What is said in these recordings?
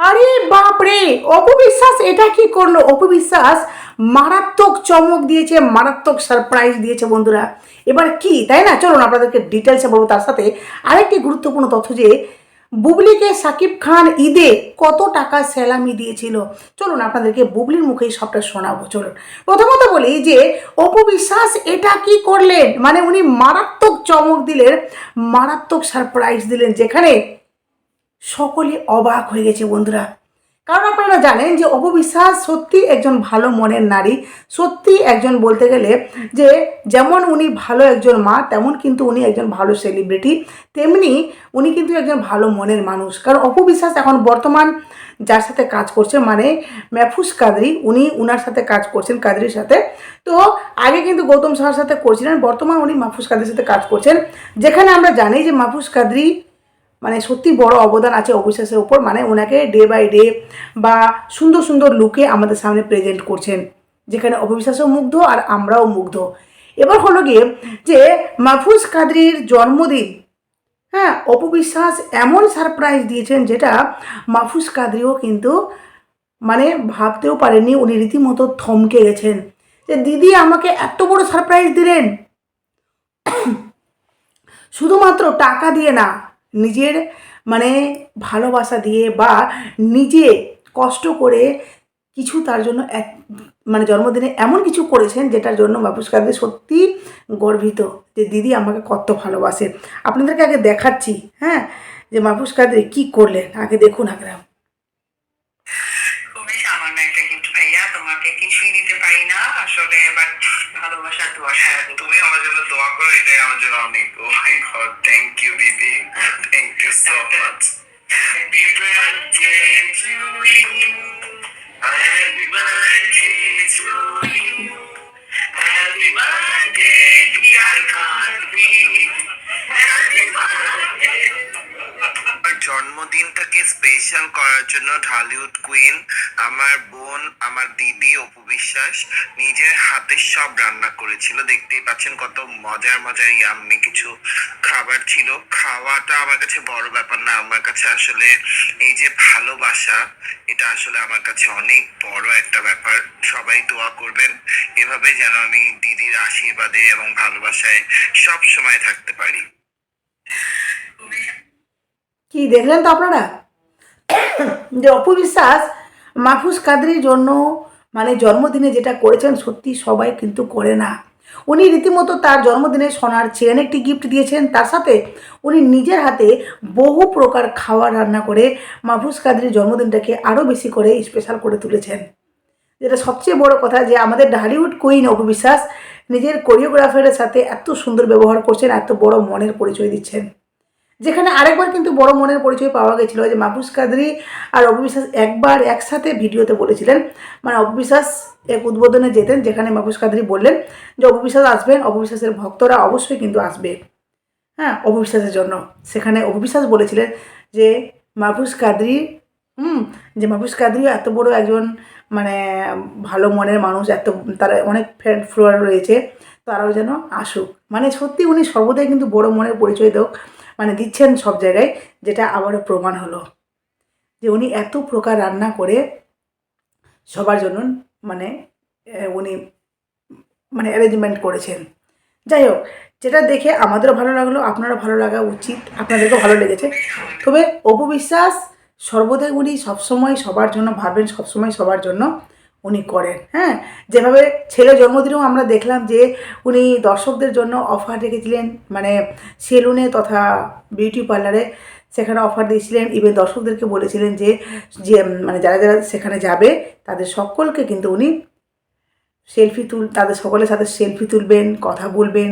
আরে বাপরে, অপবিশ্বাস, এটা কি করল? অপবিশ্বাস মারাত্মক চমক দিয়েছে, মারাত্মক সারপ্রাইজ দিয়েছে বন্ধুরা। এবার কি, তাই না? চলুন আপনাদেরকে ডিটেলসে বলব তার সাথে। আরেকটি গুরুত্বপূর্ণ তথ্য যে, বুবলিকে সাকিব খান ঈদে কত টাকা স্যালামি দিয়েছিল? চলুন আপনাদেরকে বুবলির মুখেই সবটা শোনাবো, চলুন। প্রথমত বলি যে, অপবিশ্বাস এটা কি করলেন? মানে উনি মারাত্মক চমক দিলেন, মারাত্মক সারপ্রাইজ দিলেন, যেখানে সকলে অবাক হয়ে গেছে বন্ধুরা। কারণ আপনারা জানেন যে অপবিশ্বাস সত্যি একজন ভালো মনের নারী। সত্যি একজন বলতে গেলে যে যেমন উনি ভালো একজন মা, তেমন কিন্তু উনি একজন ভালো সেলিব্রিটি তেমনি উনি কিন্তু একজন ভালো মনের মানুষ। কারণ অপবিশ্বাস এখন বর্তমান যার সাথে কাজ করছে মানে মেহফুজ কাদরি, উনি উনার সাথে কাজ করছেন কাদরির সাথে। তো আগে কিন্তু গৌতম সাহার সাথে করছিলেন, বর্তমান উনি মাহফুজ কাদরির সাথে কাজ করছেন। যেখানে আমরা জানি যে মাহফুজ কাদরি মানে সত্যি বড় অবদান আছে অবিশ্বাসের উপর। মানে ওনাকে ডে বাই ডে বা সুন্দর সুন্দর লুকে আমাদের সামনে প্রেজেন্ট করছেন, যেখানে অবিশ্বাসও মুগ্ধ আর আমরাও মুগ্ধ। এবার হলো গিয়ে যে মাহফুজ কাদরির জন্মদিন হ্যাঁ অপবিশ্বাস এমন সারপ্রাইজ দিয়েছেন যেটা মাহফুজ কাদরিও কিন্তু মানে ভাবতেও পারেননি, উনি রীতিমতো থমকে গেছেন যে, দিদি আমাকে এত বড় সারপ্রাইজ দিলেন। শুধুমাত্র টাকা দিয়ে না নিজের মানে ভালোবাসা দিয়ে বা নিজে কষ্ট করে কিছু তার জন্য এক মানে জন্মদিনে এমন কিছু করেছেন যেটার জন্য কাদের সত্যি গর্বিত যে দিদি আমাকে কত ভালোবাসে। আপনাদেরকে আগে দেখাচ্ছি হ্যাঁ? যে মাপুস কাদের কী করলেন? আগে দেখুন, আগে তুমি আমার জন্য দোয়া করো এটাই আমার জন্য অনেক oh my god thank you দিদি thank you so much happy birthday to you happy birthday to you জন্য ঢালিউড কুইন আমার বোন, আমার দিদি অপু বিশ্বাস নিজের হাতে সব রান্না করেছিল। দেখতেই পাচ্ছেন কত মজার মজার ইয়াম্মি কিছু খাবার ছিল। খাওয়াটা আমার কাছে বড় ব্যাপার না, আমার কাছে আসলে এই যে ভালোবাসা, এটা আসলে আমার কাছে অনেক বড় একটা ব্যাপার। সবাই দোয়া করবেন, এভাবে যেন আমি দিদির আশীর্বাদে এবং ভালোবাসায় সব সময় থাকতে পারি। কি দেখলেন তো আপনারা? যে অপবিশ্বাস মাহফুজ কাদরির জন্য মানে জন্মদিনে যেটা করেছেন, সত্যি সবাই কিন্তু করে না। উনি রীতিমতো তার জন্মদিনে সোনার চেন একটি গিফট দিয়েছেন। তার সাথে উনি নিজের হাতে বহু প্রকার খাবার রান্না করে মাহফুজ কাদরির জন্মদিনটাকে আরও বেশি করে স্পেশাল করে তুলেছেন। যেটা সবচেয়ে বড় কথা যে আমাদের ঢালিউড কুইন অপবিশ্বাস নিজের কোরিওগ্রাফারের সাথে এত সুন্দর ব্যবহার করছেন, এত বড় মনের পরিচয় দিচ্ছেন। যেখানে আরেকবার কিন্তু বড় মনের পরিচয় পাওয়া গেছিল, যে মাহফুজ কাদরি আর অপবিশ্বাস একবার একসাথে ভিডিওতে বলেছিলেন। মানে অপবিশ্বাস এক উদ্বোধনে যেতেন, যেখানে মাহফুজ কাদরি বললেন যে অপবিশ্বাস আসবেন অপবিশ্বাসের ভক্তরা অবশ্যই কিন্তু আসবে। হ্যাঁ অপবিশ্বাসের জন্য। সেখানে অপবিশ্বাস বলেছিলেন যে, মাহফুজ কাদরি, হুম, যে মাহফুজ কাদরিও এত বড় একজন মানে ভালো মনের মানুষ, এত তার অনেক ফ্রেন্ড ফ্লোয়ার রয়েছে, তারাও যেন আসুক। মানে সত্যি উনি সর্বদাই কিন্তু বড় মনের পরিচয় দেওক মানে দিচ্ছেন সব জায়গায়, যেটা আবারও প্রমাণ হলো। যে উনি এত প্রকার রান্না করে সবার জন্য মানে উনি মানে অ্যারেঞ্জমেন্ট করেছেন। যাই হোক, যেটা দেখে আমাদেরও ভালো লাগল, আপনারও ভালো লাগা উচিত, আপনাদেরকেও ভালো লেগেছে। তবে অপবিশ্বাস সর্বদাই উনি সবসময় সবার জন্য ভাবেন, সবসময় সবার জন্য। উনি করেন হ্যাঁ? যেভাবে ছেলে জন্মদিনেও আমরা দেখলাম যে উনি দর্শকদের জন্য অফার রেখেছিলেন মানে সেলুনে তথা বিউটি পার্লারে সেখানে অফার দিয়েছিলেন। ইভেন দর্শকদেরকে বলেছিলেন যে যে মানে যারা যারা সেখানে যাবে, তাদের সকলকে কিন্তু উনি সেলফি তুল, তাদের সকলের সাথে সেলফি তুলবেন, কথা বলবেন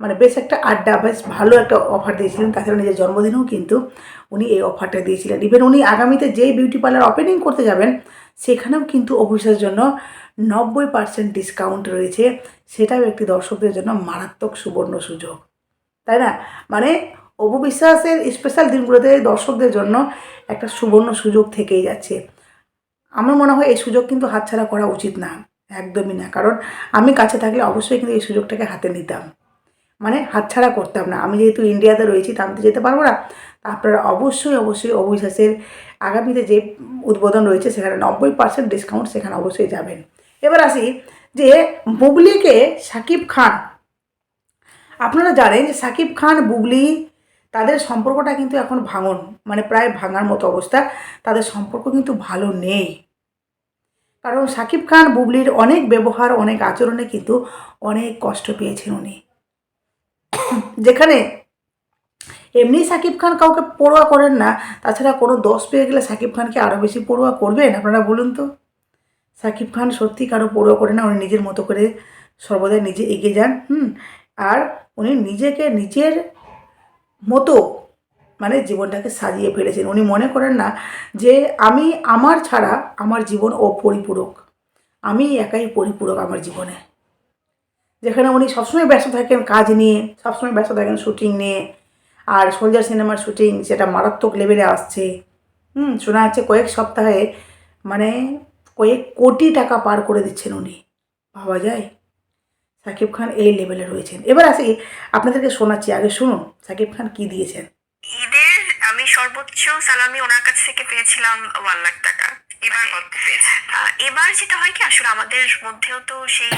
মানে বেশ একটা আড্ডা, বেশ ভালো একটা অফার দিয়েছিলেন। তাছাড়া নিজের জন্মদিনেও কিন্তু উনি এই অফারটা দিয়েছিলেন। ইভেন উনি আগামীতে যেই বিউটি পার্লার ওপেনিং করতে যাবেন, সেখানেও কিন্তু অফিসের জন্য নব্বই পার্সেন্ট ডিসকাউন্ট রয়েছে। সেটাও একটি দর্শকদের জন্য মারাত্মক সুবর্ণ সুযোগ। তাই না? মানে অপবিশ্বাসের স্পেশাল দিনগুলোতে দর্শকদের জন্য একটা সুবর্ণ সুযোগ থেকেই যাচ্ছে। আমার মনে হয় এই সুযোগ কিন্তু হাতছাড়া করা উচিত না। একদমই না। কারণ আমি কাছে থাকলে অবশ্যই কিন্তু এই সুযোগটাকে হাতে নিতাম। মানে হাতছাড়া করতাম না। আমি যেহেতু ইন্ডিয়াতে রয়েছি, তা আমি তো যেতে পারব না। তা আপনারা অবশ্যই অবশ্যই অবিশ্বাসের আগামীতে যে উদ্বোধন রয়েছে, সেখানে নব্বই পার্সেন্ট ডিসকাউন্ট সেখানে অবশ্যই যাবেন। এবার আসি যে বুবলিকে সাকিব খান। আপনারা জানেন যে সাকিব খান, বুবলি তাদের সম্পর্কটা কিন্তু এখন ভাঙন মানে প্রায় ভাঙার মতো অবস্থা। তাদের সম্পর্ক কিন্তু ভালো নেই। কারণ সাকিব খান, বুবলির অনেক ব্যবহার, অনেক আচরণে কিন্তু অনেক কষ্ট পেয়েছেন উনি। যেখানে এমনি সাকিব খান কাউকে পড়ুয়া করেন না, তাছাড়া কোনো দোষ পেয়ে গেলে সাকিব খানকে আরও বেশি পড়ুয়া করবেন? আপনারা বলুন তো। সাকিব খান সত্যি কারও পড়ুয়া করে না, উনি নিজের মতো করে সর্বদাই নিজে এগিয়ে যান, হুম? আর উনি নিজেকে নিজের মতো মানে জীবনটাকে সাজিয়ে ফেলেছেন। উনি মনে করেন না যে আমি আমার ছাড়া আমার জীবন অপরিপূরক। আমি একাই পরিপূরক আমার জীবনে। যেখানে উনি সবসময় ব্যস্ত থাকেন কাজ নিয়ে, সবসময় ব্যস্ত থাকেন শুটিং নিয়ে। আর সোলজার সিনেমার শুটিং সেটা মারাত্মক লেভেলে আসছে। হুম, শোনা যাচ্ছে কয়েক সপ্তাহে মানে কয়েক কোটি টাকা পার করে দিচ্ছেন উনি। ভাবা যায়? সাকিব খান এই লেভেলে রয়েছেন। এবার আসি, আপনাদেরকে শোনাচ্ছি, আগে শুনুন সাকিব খান কি দিয়েছেন। ঈদের আমি সর্বোচ্চ সালামি ওনার কাছ থেকে পেয়েছিলাম ওয়ান লাখ টাকা। এবার এবার যেটা হয় কি আসলে আমাদের মধ্যেও তো সেই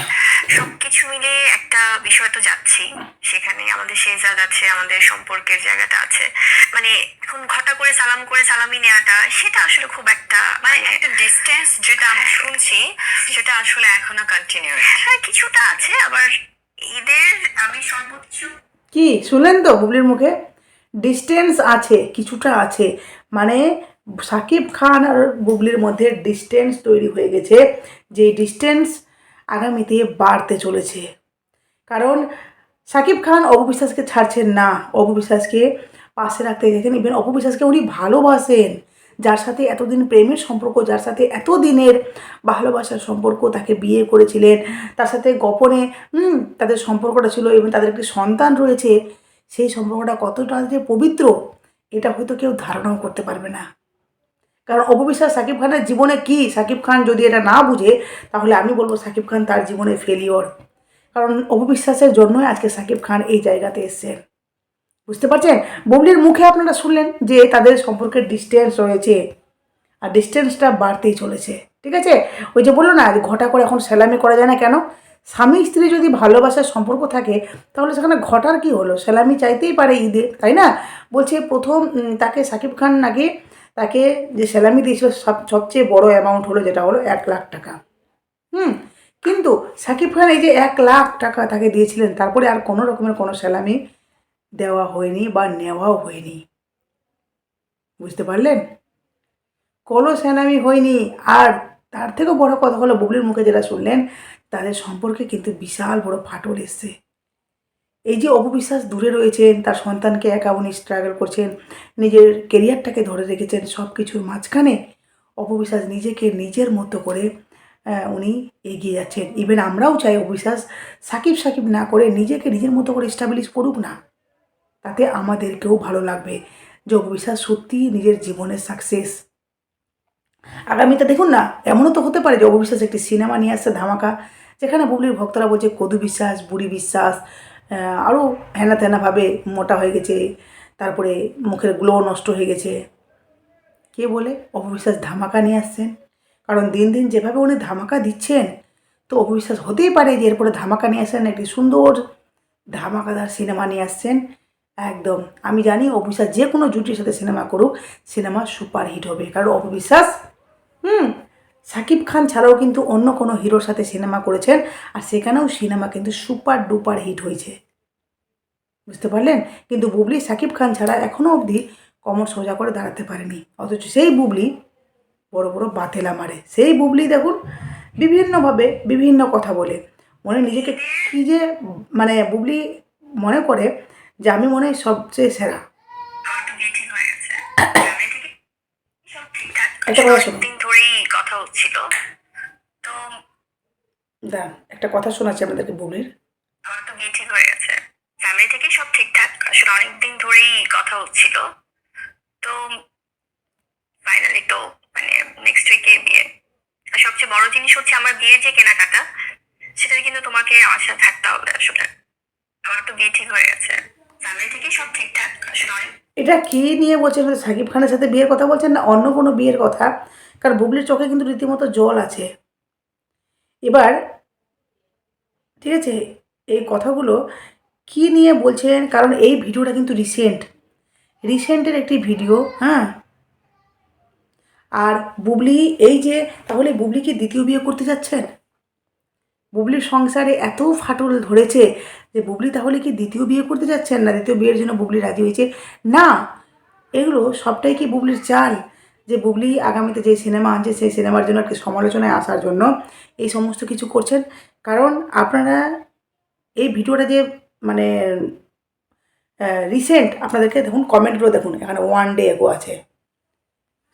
সবকিছু মিলে একটা বিষয় তো যাচ্ছি সেখানে আমাদের শেজাদ আছে আমাদের সম্পর্কের জায়গাটা আছে। মানে এখন ঘটা করে সালাম করে সালামি নেওয়াটা সেটা আসলে খুব একটা মানে একটা ডিস্টেন্স যেটা আমি শুনছি সেটা আসলে এখনও কন্টিনিউ হ্যাঁ কিছুটা আছে আবার ঈদের আমি সর্বোচ্চ কি? শুনলেন তো বুবলির মুখে? ডিস্টেন্স আছে কিছুটা আছে। মানে সাকিব খান আর বুবলির মধ্যে ডিস্টেন্স তৈরি হয়ে গেছে যে ডিস্টেন্স আগামীতে বাড়তে চলেছে। কারণ সাকিব খান অপবিশ্বাসকে ছাড়ছেন না অপবিশ্বাসকে পাশে রাখতে গেছেন ইভেন অপবিশ্বাসকে উনি ভালোবাসেন, যার সাথে এতদিন প্রেমের সম্পর্ক, যার সাথে এতদিনের ভালোবাসার সম্পর্ক তাকে বিয়ে করেছিলেন, তার সাথে গোপনে তাদের সম্পর্কটা ছিল এবং তাদের একটি সন্তান রয়েছে, সেই সম্পর্কটা কতটা যে পবিত্র, এটা হয়তো কেউ ধারণাও করতে পারবে না। কারণ অপবিশ্বাস সাকিব খানের জীবনে কি? সাকিব খান যদি এটা না বুঝে, তাহলে আমি বলব সাকিব খান তার জীবনে ফেলিওর কারণ অপবিশ্বাসের জন্যই আজকে সাকিব খান এই জায়গাতে এসছেন। বুঝতে পারছেন? বুবলির মুখে আপনারা শুনলেন যে তাদের সম্পর্কের ডিস্টেন্স রয়েছে আর ডিস্টেন্সটা বাড়তেই চলেছে। ঠিক আছে? ওই যে বলল না ঘটা করে এখন সেলামি করা যায় না কেন? স্বামী স্ত্রী যদি ভালোবাসার সম্পর্ক থাকে, তাহলে সেখানে ঘটার কি হলো? সেলামি চাইতেই পারে ঈদে, তাই না? বলছে প্রথম তাকে সাকিব খান নাকি তাকে যে সেলামি দিয়েছিল, সব, সবচেয়ে বড় অ্যামাউন্ট হলো যেটা হলো এক লাখ টাকা। হুম, কিন্তু সাকিব খান এই যে এক লাখ টাকা তাকে দিয়েছিলেন, তারপরে আর কোনো রকমের কোনো স্যালামি দেওয়া হয়নি বা নেওয়াও হয়নি। বুঝতে পারলেন? কোনো সেনামি হয়নি। আর তার থেকেও বড় কথা হলো, বুবলির মুখে যেটা শুনলেন, তাদের সম্পর্কে কিন্তু বিশাল বড় ফাটল এসছে। এই যে অপবিশ্বাস দূরে রয়েছেন, তার সন্তানকে একা উনি স্ট্রাগল করছেন, নিজের কেরিয়ারটাকে ধরে রেখেছেন সব কিছুর মাঝখানে অপবিশ্বাস নিজেকে নিজের মতো করে উনি এগিয়ে যাচ্ছেন। ইভেন আমরাও চাই অপবিশ্বাস সাকিব সাকিব না করে নিজেকে নিজের মতো করে এস্টাবলিশ করুক না। তাতে আমাদেরকেও ভালো লাগবে যে অপবিশ্বাস সত্যিই নিজের জীবনের সাকসেস আগামীতে দেখুন না, এমনও তো হতে পারে যে অপবিশ্বাস একটি সিনেমা নিয়ে আসছে ধামাকা, যেখানে বুবলির ভক্তরা বলছে, কদু বিশ্বাস, বুড়ি বিশ্বাস আরও হেনা তেনাভাবে মোটা হয়ে গেছে, তারপরে মুখের গ্লো নষ্ট হয়ে গেছে। কে বলে? অপবিশ্বাস ধামাকা নিয়ে আসছেন। কারণ দিন দিন যেভাবে উনি ধামাকা দিচ্ছেন, তো অপবিশ্বাস হতেই পারে যে এরপরে ধামাকা নিয়ে আসছেন, একটি সুন্দর ধামাকাদার সিনেমা নিয়ে আসছেন। একদম। আমি জানি অপবিশ্বাস যে কোনো জুটির সাথে সিনেমা করুক, সিনেমা সুপার হিট হবে। কারণ অপবিশ্বাস, হুম সাকিব খান ছাড়াও কিন্তু অন্য কোনো হিরোর সাথে সিনেমা করেছেন আর সেখানেও সিনেমা কিন্তু সুপার ডুপার হিট হয়েছে। বুঝতে পারলেন? কিন্তু বুবলি সাকিব খান ছাড়া এখনও অবধি কমর সোজা করে দাঁড়াতে পারেনি। অথচ সেই বুবলি বড় বড় বাতেলা মারে। সেই বুবলি দেখুন বিভিন্নভাবে বিভিন্ন কথা বলে। মনে নিজেকে কী যে মানে বুবলি মনে করে যে আমি মনে হয় সবচেয়ে সেরা। একটা কথা শোনো। হচ্ছিল তো দাঁড়ান একটা কথা শোনাচ্ছি আপনাদেরকে বুবলির আমার তো বিয়ে ঠিক হয়ে গেছে। ফ্যামিলি থেকে সব ঠিকঠাক। আসলে অনেকদিন ধরেই কথা হচ্ছিল। তো ফাইনালি তো মানে নেক্সট উইকে বিয়ে। আর সবচেয়ে বড় জিনিস হচ্ছে আমার বিয়ের যে কেনাকাটা সেটা কিন্তু তোমাকে আশা থাকতে হবে আসলে। আমার তো বিয়ে ঠিক হয়ে গেছে। ফ্যামিলি থেকে সব ঠিকঠাক। আসলে এটা কি নিয়ে বলছেন? সাকিব খানের সাথে বিয়ের কথা বলছেন না অন্য কোনো বিয়ের কথা? কারণ বুবলির চোখে কিন্তু রীতিমতো জল আছে। এবার, ঠিক আছে? এই কথাগুলো কি নিয়ে বলছেন? কারণ এই ভিডিওটা কিন্তু রিসেন্ট রিসেন্টের একটি ভিডিও হ্যাঁ? আর বুবলি, এই যে, তাহলে বুবলি কি দ্বিতীয় বিয়ে করতে যাচ্ছেন? বুবলির সংসারে এত ফাটল ধরেছে যে বুবলি তাহলে কি দ্বিতীয় বিয়ে করতে যাচ্ছেন? না, দ্বিতীয় বিয়ের জন্য বুবলি রাজি হয়েছে? না, এগুলো সবটাই কি বুবলির চাল? যে বুবলি আগামীতে যে সিনেমা আনছে, সেই সিনেমার জন্য আর একটি সমালোচনায় আসার জন্য এই সমস্ত কিছু করছেন। কারণ আপনারা এই ভিডিওটা যে মানে রিসেন্ট আপনাদেরকে দেখুন কমেন্টগুলো দেখুন, এখানে ওয়ান ডে এগো আছে।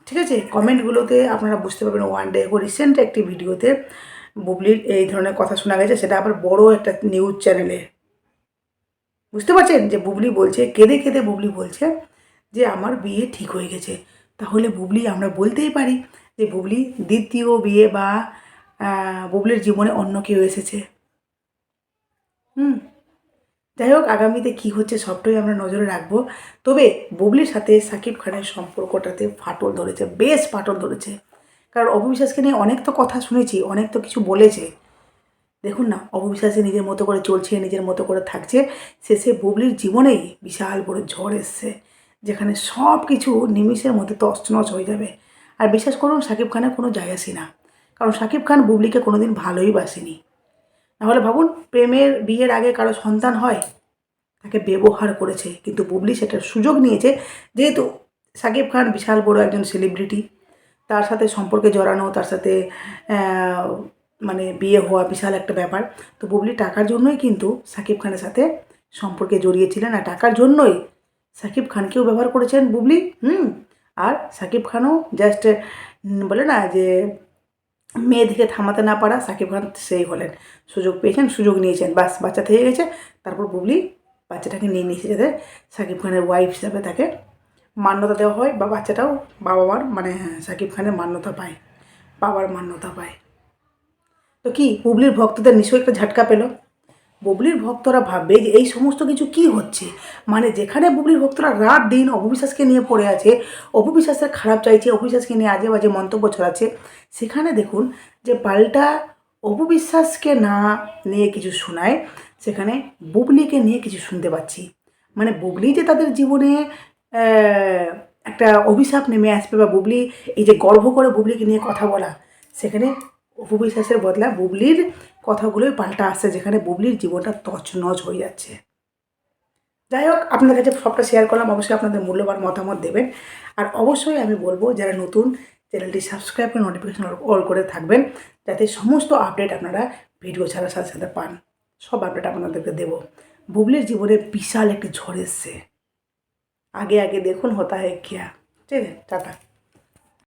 ঠিক আছে? কমেন্টগুলোতে আপনারা বুঝতে পারবেন ওয়ান ডে এগো রিসেন্ট একটি ভিডিওতে বুবলির এই ধরনের কথা শোনা গেছে, সেটা আবার বড় একটা নিউজ চ্যানেলে বুঝতে পারছেন? যে বুবলি বলছে, কেঁদে কেঁদে বুবলি বলছে যে আমার বিয়ে ঠিক হয়ে গেছে। তাহলে বুবলি, আমরা বলতেই পারি যে বুবলি, দ্বিতীয় বিয়ে বা বুবলির জীবনে অন্য কেউ এসেছে। হুম। যাই হোক, আগামীতে কী হচ্ছে সবটাই আমরা নজরে রাখব। তবে বুবলির সাথে সাকিব খানের সম্পর্কটাতে ফাটল ধরেছে, বেশ ফাটল ধরেছে। কারণ অপবিশ্বাসকে নিয়ে অনেক তো কথা শুনেছি, অনেক তো কিছু বলেছে। দেখুন না অপবিশ্বাসে নিজের মতো করে চলছে, নিজের মতো করে থাকছে। শেষে বুবলির জীবনেই বিশাল বড় ঝড় এসছে। যেখানে সব কিছু নিমিষের মধ্যে তছনছ হয়ে যাবে। আর বিশ্বাস করুন, সাকিব খানের কোনো যায় আসে না। কারণ সাকিব খান বুবলিকে কোনোদিন ভালোই বাসেনি। নাহলে ভাবুন, প্রেমের বিয়ের আগে কারও সন্তান হয়, তাকে ব্যবহার করেছে। কিন্তু বুবলি সেটার সুযোগ নিয়েছে, যেহেতু সাকিব খান বিশাল বড় একজন সেলিব্রিটি তার সাথে সম্পর্কে জড়ানো, তার সাথে মানে বিয়ে হওয়া বিশাল একটা ব্যাপার। তো বুবলি টাকার জন্যই কিন্তু সাকিব খানের সাথে সম্পর্কে জড়িয়েছিলেন আর টাকার জন্যই সাকিব খানকেও ব্যবহার করেছেন বুবলি। হুম, আর সাকিব খানও জাস্ট বলে না যে মেয়ে দিকে থামাতে না পারা সাকিব খান সেই হলেন। সুযোগ পেয়েছেন, সুযোগ নিয়েছেন, বাস, বাচ্চা থেকে গেছে। তারপর বুবলি বাচ্চাটাকে নিয়ে নিয়েছে যাতে সাকিব খানের ওয়াইফ হিসাবে তাকে মান্যতা দেওয়া হয় বা বাচ্চাটাও বাবা মার মানে হ্যাঁ সাকিব খানের মান্যতা পায়, বাবার মান্যতা পায়। তো কি, বুবলির ভক্তদের নিশ্চয়ই একটা ঝাটকা পেল। বুবলির ভক্তরা ভাববে যে এই সমস্ত কিছু কি হচ্ছে? মানে যেখানে বুবলির ভক্তরা রাত দিন অপবিশ্বাসকে নিয়ে পড়ে আছে, অপবিশ্বাসের খারাপ চাইছে, অপবিশ্বাসকে নিয়ে আজে বাজে মন্তব্য ছড়াচ্ছে, সেখানে দেখুন যে পাল্টা অপবিশ্বাসকে না নিয়ে কিছু শোনায়, সেখানে বুবলিকে নিয়ে কিছু শুনতে পাচ্ছি। মানে বুবলি যে তাদের জীবনে একটা অভিশাপ নেমে আসবে বা বুবলি এই যে গর্ব করে বুবলিকে নিয়ে কথা বলা, সেখানে অপবিশ্বাসের বদলা বুবলির কথাগুলোই পাল্টা আসছে যেখানে বুবলির জীবনটা তছনছ হয়ে যাচ্ছে। যাই হোক, আপনাদের কাছে সবটা শেয়ার করলাম। অবশ্যই আপনাদের মূল্যবান মতামত দেবেন। আর অবশ্যই আমি বলব, যারা নতুন, চ্যানেলটি সাবস্ক্রাইব করে নোটিফিকেশন অল করে থাকবেন, যাতে সমস্ত আপডেট আপনারা ভিডিও ছাড়ার সাথে সাথে পান। সব আপডেট আপনাদেরকে দেবো। বুবলির জীবনে বিশাল একটি ঝড় এসছে। আগে আগে দেখুন হতা হয় কিয়া ঠিক আছে, টাটা।